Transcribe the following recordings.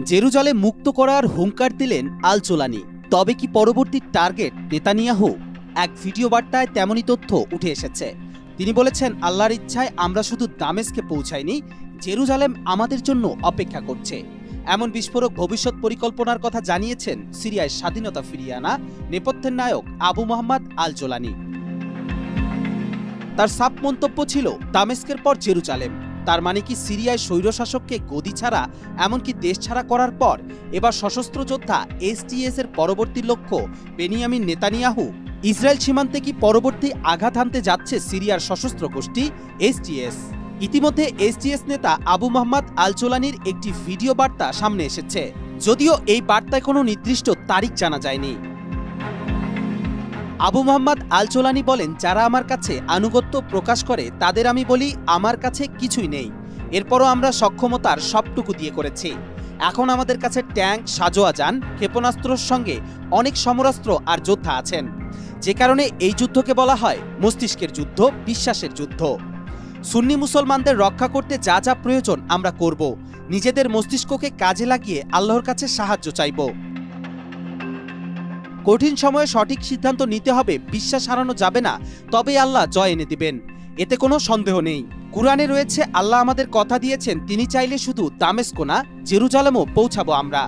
Jerusalem মুক্ত করার হুঙ্কার দিলেন আল চোলানি। তবে কি পরবর্তী টার্গেট নেতানিয়াহু? এক ভিডিও বার্তায় তেমনই তথ্য উঠে এসেছে। তিনি বলেছেন, আল্লাহর ইচ্ছায় আমরা শুধু দামেস্কে পৌঁছাইনি, জেরুজালেম আমাদের জন্য অপেক্ষা করছে। এমন বিস্ফোরক ভবিষ্যৎ পরিকল্পনার কথা জানিয়েছেন সিরিয়ায় স্বাধীনতা ফিরিয়ে আনা নেপথ্যের নায়ক আবু মোহাম্মদ আল জোলানি তার সাপ মন্তব্য ছিল, দামেস্কের পর জেরুজালেম। তার মানে কি সিরিয়ায় স্বৈরশাসককে গদি ছাড়া, এমনকি দেশ ছাড়া করার পর, এবার সশস্ত্র যোদ্ধা এসটিএস এর পরবর্তী লক্ষ্য বেনিয়ামিন নেতানিয়াহু? ইসরায়েল সীমান্তে কি পরবর্তী আঘাত হানতে যাচ্ছে সিরিয়ার সশস্ত্র গোষ্ঠী এসটিএস ইতিমধ্যে এসটিএস নেতা আবু মোহাম্মদ আল চোলানির একটি ভিডিও বার্তা সামনে এসেছে। যদিও এই বার্তায় কোনো নির্দিষ্ট তারিখ জানা যায়নি। আবু মোহাম্মদ আল চোলানি বলেন, যারা আমার কাছে আনুগত্য প্রকাশ করে, তাদের আমি বলি, আমার কাছে কিছুই নেই। এরপরও আমরা সক্ষমতার সবটুকু দিয়ে করেছি। এখন আমাদের কাছে ট্যাঙ্ক, সাজোয়া যান, ক্ষেপণাস্ত্রর সঙ্গে অনেক সমরাস্ত্র আর যোদ্ধা আছেন। যে কারণে এই যুদ্ধকে বলা হয় মস্তিষ্কের যুদ্ধ, বিশ্বাসের যুদ্ধ। সুন্নি মুসলমানদের রক্ষা করতে যা যা প্রয়োজন আমরা করব। নিজেদের মস্তিষ্ককে কাজে লাগিয়ে আল্লাহর কাছে সাহায্য চাইব। কঠিন সময়ে সঠিক সিদ্ধান্ত নিতে হবে, বিশ্বাস হারানো যাবে না তবে আল্লাহ জয় এনে দিবেন। এতে কোনো সন্দেহ নেই। কুরআনে রয়েছে, আল্লাহ আমাদের কথা দিয়েছেন, তিনি চাইলে শুধু দামেস্কো না, জেরুজালেমও পৌঁছাবো আমরা।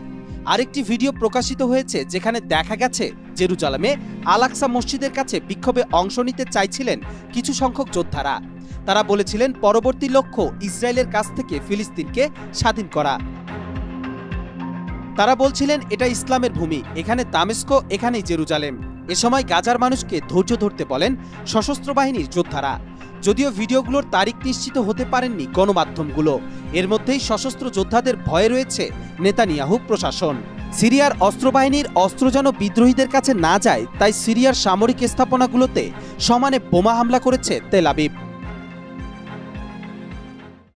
আরেকটি ভিডিও প্রকাশিত হয়েছে, যেখানে দেখা গেছে, জেরুজালামে আলাক্সা মসজিদের কাছে বিক্ষোভে অংশ নিতে চাইছিলেন কিছু সংখ্যক যোদ্ধারা। তারা বলেছিলেন, পরবর্তী লক্ষ্য ইসরায়েলের কাছ থেকে ফিলিস্তিনকে স্বাধীন করা। তারা বলছিলেন, এটা ইসলামের ভূমি, এখানে দামেস্কো, এখানেই জেরুজালেম। এ সময় গাজার মানুষকে ধৈর্য ধরতে বলেন সশস্ত্র বাহিনীর যোদ্ধারা। যদিও ভিডিওগুলোর তারিখ নিশ্চিত হতে পারেননি গণমাধ্যমগুলো, এর মধ্যেই সশস্ত্র যোদ্ধাদের ভয়ে রয়েছে নেতানিয়াহু প্রশাসন। সিরিয়ার অস্ত্রবাহিনীর অস্ত্র যেন বিদ্রোহীদের কাছে না যায়, তাই সিরিয়ার সামরিক স্থাপনাগুলোতে সমানে বোমা হামলা করেছে তেল আবিব।